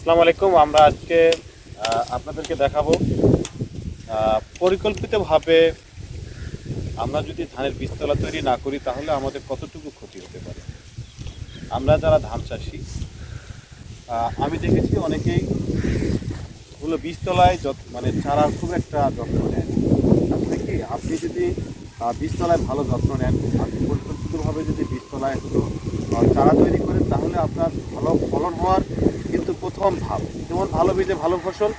আসসালামু আলাইকুম, আমরা আজকে আপনাদেরকে দেখাবো পরিকল্পিতভাবে আমরা যদি ধানের বীজতলা তৈরি না করি, তাহলে আমাদের কতটুকু ক্ষতি হতে পারে? আমরা যারা ধান চাষি আমি দেখেছি অনেকেই হলো বীজতলায় মানে চারার খুব একটা যত্ন নেন কি আপনি যদি বীজতলায় ভালো যত্ন নেন, আপনি পরিকল্পিতভাবে যদি বীজতলায় চারা তৈরি করেন, তাহলে আপনার ভালো ফলন হওয়ার কিন্তু প্রথম ধাপ যেমন ভালো বীজে ভালো ফসল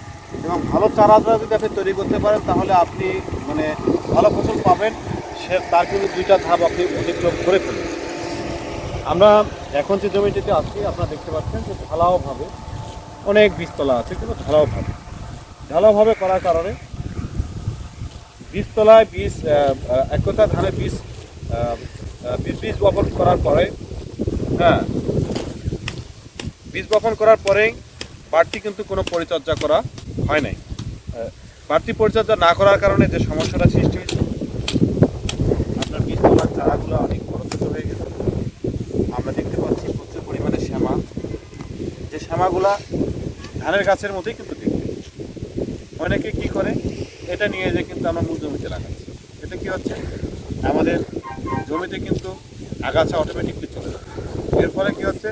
এবং ভালো চারা যদি আপনি তৈরি করতে পারেন তাহলে আপনি মানে ভালো ফসল পাবেন। সে তার কিন্তু দুইটা ধাপ আপনি অতিক্রম করে ফেলবেন আমরা এখন যে জমিটিতে আছি আপনারা দেখতে পাচ্ছেন যে ঢালাওভাবে অনেক বীজতলা আছে কিন্তু ঢালাওভাবে ঢালাওভাবে করার কারণে বীজতলায় বীজ আহ, আহ, এক কথা ধানের বীজ আহ, আহ, বীজ বীজ বপন করার পরে হ্যাঁ বীজ বপন করার পরেই বাড়তি কিন্তু কোনো পরিচর্যা করা হয় নাই। বাড়তি পরিচর্যা না করার কারণে যে সমস্যাটা সৃষ্টি হয়েছে, আপনার বীজ বীজতলার চারাগুলো অনেক বড় ছোট হয়ে গেছে। আমরা দেখতে পাচ্ছি প্রচুর পরিমাণে শ্যামা। যে শ্যামাগুলা ধানের গাছের মতোই কিন্তু দেখতে। অনেকে কি করে, এটা নিয়ে যে কিন্তু আমরা মূল জমিতে লাগাচ্ছি এটা কি হচ্ছে, আমাদের জমিতে কিন্তু আগাছা অটোমেটিকলি চলে যাবে এর ফলে কি হচ্ছে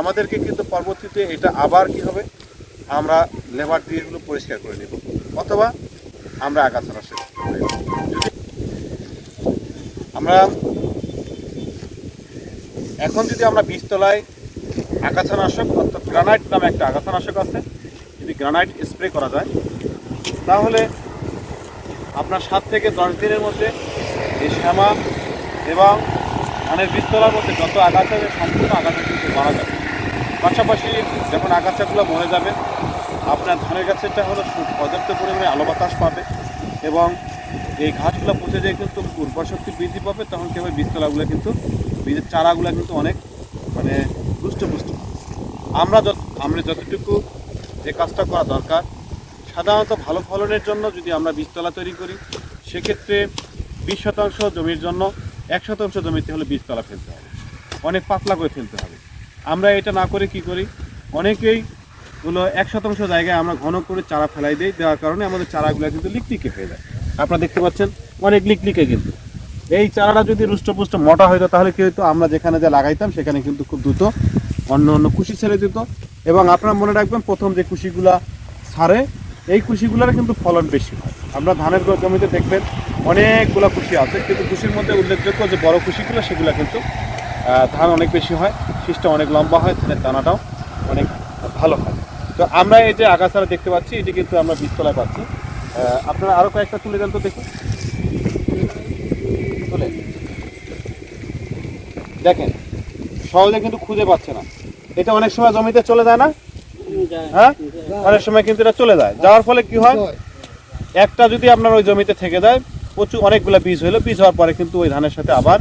আমাদেরকে কিন্তু পরবর্তীতে এটা আবার কি হবে? আমরা লেবার দিয়ে এগুলো পরিষ্কার করে নেব। অথবা আমরা আগাছা যদি আমরা এখন যদি আমরা বীজতলায় আগাছানাশক অর্থাৎ গ্রানাইট নামে একটা আগাছানাশক আছে, যদি গ্রানাইট স্প্রে করা যায়, তাহলে আপনার সাত থেকে দশ দিনের মধ্যে এই শ্যামা এবং ধানের বীজতলার মধ্যে যত আগাছা সম্পূর্ণ আগাছা কিন্তু মারা যাবে। পাশাপাশি যখন আগাছাগুলো মরে যাবে, আপনার ধানের গাছেরটা হলো পর্যাপ্ত পরিমাণে আলো বাতাস পাবে এবং এই ঘাসগুলো পচে যেয়ে কিন্তু উর্বর শক্তি বৃদ্ধি পাবে, তখন কি বীজতলাগুলো কিন্তু, বীজের চারাগুলো কিন্তু অনেক মানে পুষ্ট আমরা যত, আমরা যতটুকু যে কাজটা করা দরকার, সাধারণত ভালো ফলনের জন্য যদি আমরা বীজতলা তৈরি করি, সেক্ষেত্রে বিশ শতাংশ জমির জন্য এক শতাংশ জমিতে হলে বীজতলা ফেলতে হবে। অনেক পাতলা করে ফেলতে হবে। আমরা এটা না করে কি করি? অনেকেই হলো এক শতাংশ জায়গায় আমরা ঘন করে চারা ফেলাই দিই, দেওয়ার কারণে আমাদের চারাগুলো কিন্তু লিকলিকে হয়ে যায়। আপনারা দেখতে পাচ্ছেন, অনেক লিকলিকে কিন্তু। এই চারাটা যদি রুষ্টপুষ্ট মোটা হইতো, তাহলে কি হতো আমরা যেখানে যা লাগাইতাম, সেখানে কিন্তু খুব দ্রুত অন্য অন্য কুশি ছেড়ে দিত। এবং আপনারা মনে রাখবেন, প্রথম যে কুশিগুলা ছাড়ে এই কুশিগুলোর কিন্তু ফলন বেশি হয়। আমরা ধানের জমিতে দেখবেন, অনেকগুলো কুশি আছে, কিন্তু কুশির মধ্যে উল্লেখযোগ্য যে বড় কুশিগুলো, সেগুলো কিন্তু ধান অনেক বেশি হয়, শীষটা অনেক লম্বা হয় ধানের দানাটাও অনেক ভালো হয়। তো আমরা এই যে আগাছারা দেখতে পাচ্ছি, এটি কিন্তু আমরা বীজতলায় পাচ্ছি। আপনারা আরও কয়েকটা তুলে দেন তো দেখুন। তুলে। দেখেন, সহজে কিন্তু খুঁজে পাচ্ছে না। এটা অনেক সময় জমিতে চলে যায় না? হ্যাঁ? অনেক সময় কিন্তু এটা চলে যায়। যাওয়ার ফলে কি হয়? একটা যদি আপনার ওই জমিতে থেকে যায়, প্রচুর অনেকগুলো বীজ হলো বীজ হওয়ার পরে কিন্তু ওই ধানের সাথে আবার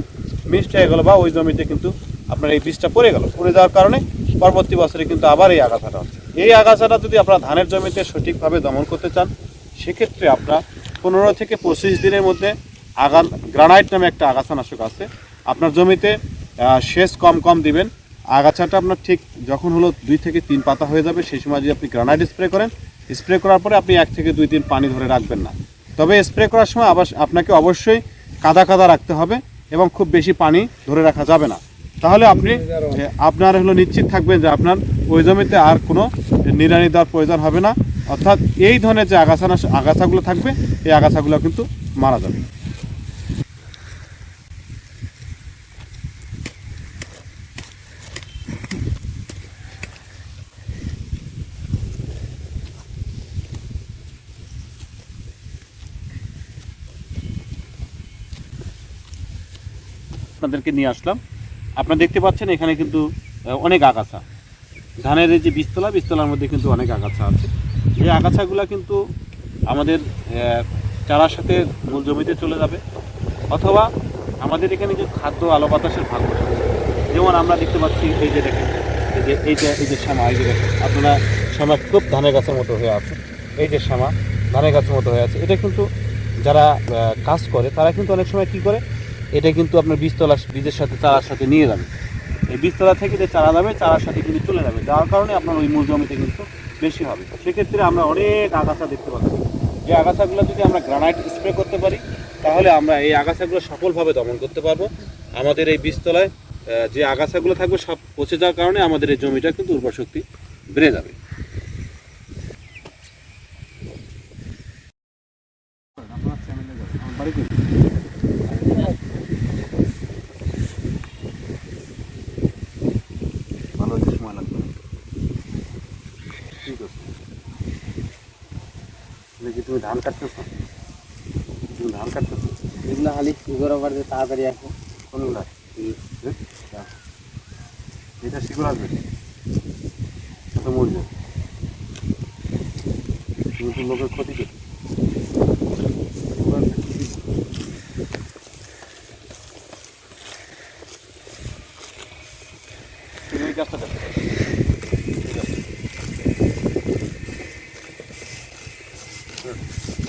মিক্সড হয়ে গেলো বা ওই জমিতে কিন্তু আপনার এই বীজটা পড়ে গেল। পড়ে যাওয়ার কারণে পরবর্তী বছরে কিন্তু আবার এই আগাছাটা হচ্ছে। এই আগাছাটা যদি আপনার ধানের জমিতে সঠিকভাবে দমন করতে চান, সেক্ষেত্রে আপনার পনেরো থেকে পঁচিশ দিনের মধ্যে আগা গ্রানাইট নামে একটা আগাছানাশক আছে। আপনার জমিতে সেচ কম কম দিবেন। আগাছাটা আপনার ঠিক যখন হলো দুই থেকে তিন পাতা হয়ে যাবে, সেই সময় যদি আপনি গ্রানাইট স্প্রে করেন, স্প্রে করার পরে আপনি এক থেকে দুই দিন পানি ধরে রাখবেন না। তবে স্প্রে করার সময় আবার আপনাকে অবশ্যই কাদা কাদা রাখতে হবে। এবং খুব বেশি পানি ধরে রাখা যাবে না। তাহলে আপনি আপনার হলো নিশ্চিত থাকবেন যে আপনার ওই জমিতে আর কোনো নিড়ানি দেওয়ার প্রয়োজন হবে না। অর্থাৎ এই ধরনের যে আগাছা আগাছাগুলো থাকবে, এই আগাছাগুলো কিন্তু মারা যাবে। আপনাদেরকে নিয়ে আসলাম। আপনারা দেখতে পাচ্ছেন এখানে কিন্তু অনেক আগাছা। ধানের যে বীজতলা, বীজতলার মধ্যে কিন্তু অনেক আগাছা আছে। এই আগাছাগুলো কিন্তু আমাদের চারার সাথে মূল জমিতে চলে যাবে। অথবা আমাদের এখানে যে খাদ্য আলো বাতাসের ভাগ যেমন আমরা দেখতে পাচ্ছি এই যে দেখেন, এই যে এই যে এই যে শ্যামা, এই যে দেখেন, আপনারা শ্যামা খুব ধানের গাছের মতো হয়ে আছে। এই যে শ্যামা ধানের গাছের মতো হয়ে আছে। এটা কিন্তু যারা কাজ করে, তারা কিন্তু অনেক সময় কী করে এটা কিন্তু আপনার বীজতলা বীজের সাথে চারার সাথে নিয়ে যাবে। এই বীজতলা থেকে যে চারা যাবে, চারার সাথে কিন্তু চলে যাবে। যার কারণে আপনার ওই মূল জমিতে কিন্তু বেশি হবে। সেক্ষেত্রে আমরা অনেক আগাছা দেখতে পাচ্ছি। যে আগাছাগুলো যদি আমরা গ্রানাইট স্প্রে করতে পারি, তাহলে আমরা এই আগাছাগুলো সফলভাবে দমন করতে পারব। আমাদের এই বীজতলায় যে আগাছাগুলো থাকবে, সব পচে যাওয়ার কারণে আমাদের এই জমিটা কিন্তু উর্বর শক্তি বেড়ে যাবে। ভালো হচ্ছে সময় লাগবে না। আছে দেখি তুমি ধান কাটতেছো তুমি ধান কাটতেছো এগুলো খালি ওভার দিয়ে তাড়াতাড়ি আসব কোনগুলা এটা শিকড় আসবে। এটা মরে তুমি তো লোকের ক্ষতি করছ। তুমি এই